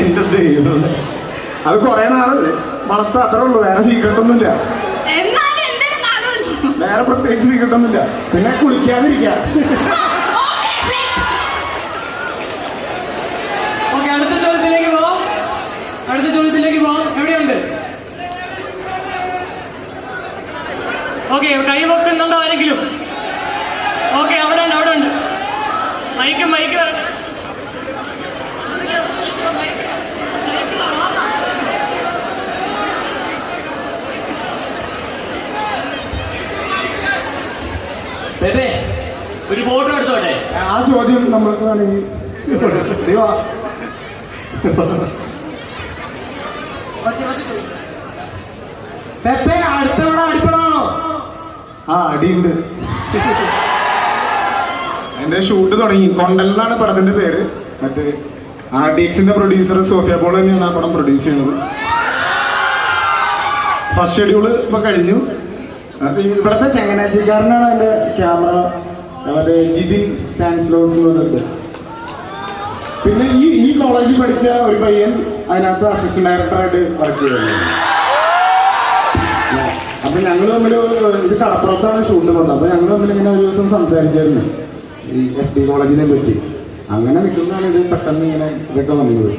എന്റെ ദൈവം അത് കുറെ നാൾ വളർത്ത അത്രേ ഉള്ളൂ വേറെ സീക്രട്ട് ഒന്നുമില്ല. എന്നാലും എന്തൊരു കാണുമല്ലോ വേറെ പ്രത്യേകിച്ച് സീക്രട്ട് ഒന്നുമില്ല. പിന്നെ കുളിക്കാതിരിക്ക. ഓക്കെ അടുത്ത ചോദ്യത്തിലേക്ക് പോവാം. അടുത്ത ചോദ്യത്തിലേക്ക് പോവാം. എവിടെയുണ്ട്? ഓക്കെ കൈ വെക്കുന്നുണ്ടോ ആരെങ്കിലും? ഓക്കെ അവിടെ ഒരു ഫോട്ടോ എടുത്തോട്ടെ? ആ ചോദ്യം നമ്മൾക്ക് വേണമെങ്കിൽ പെപ്പേ അടുത്തോടെ അടിപ്പടാണോ ആ അടിയുണ്ട്. എന്റെ ഷൂട്ട് തുടങ്ങി. കൊണ്ടൽ എന്നാണ് പടത്തിന്റെ പേര്. മറ്റേ ആർ ഡി എക്സിന്റെ പ്രൊഡ്യൂസർ സോഫിയ പോൾ തന്നെയാണ് ആ പടം പ്രൊഡ്യൂസ് ചെയ്യുന്നത് ഫസ്റ്റ് ഷെഡ്യൂൾ ഇപ്പൊ കഴിഞ്ഞു. ഇവിടുത്തെ ചങ്ങനാശ്ശേരിക്കാരനാണ് എന്റെ ക്യാമറ മറ്റേ ജിതിൻ സ്റ്റാൻസ്ലോസ് എന്ന് പറഞ്ഞിട്ട് പിന്നെ ഈ ഈ കോളേജിൽ പഠിച്ച ഒരു പയ്യൻ അതിനകത്ത് അസിസ്റ്റന്റ് ഡയറക്ടറായിട്ട് വർക്ക് ചെയ്യുന്നു. അപ്പൊ ഞങ്ങൾ തമ്മിൽ ഇത് കടപ്പുറത്താണ് ഷൂട്ട് വന്നത്. അപ്പൊ ഞങ്ങൾ തമ്മിൽ ഇങ്ങനെ ഒരു ദിവസം സംസാരിച്ചായിരുന്നു. ഈ എസ് ഡി കോളേജിനെ പറ്റി. അങ്ങനെ നിൽക്കുന്നതാണ് ഇത് പെട്ടെന്ന് ഇങ്ങനെ ഇതൊക്കെ വന്നത്.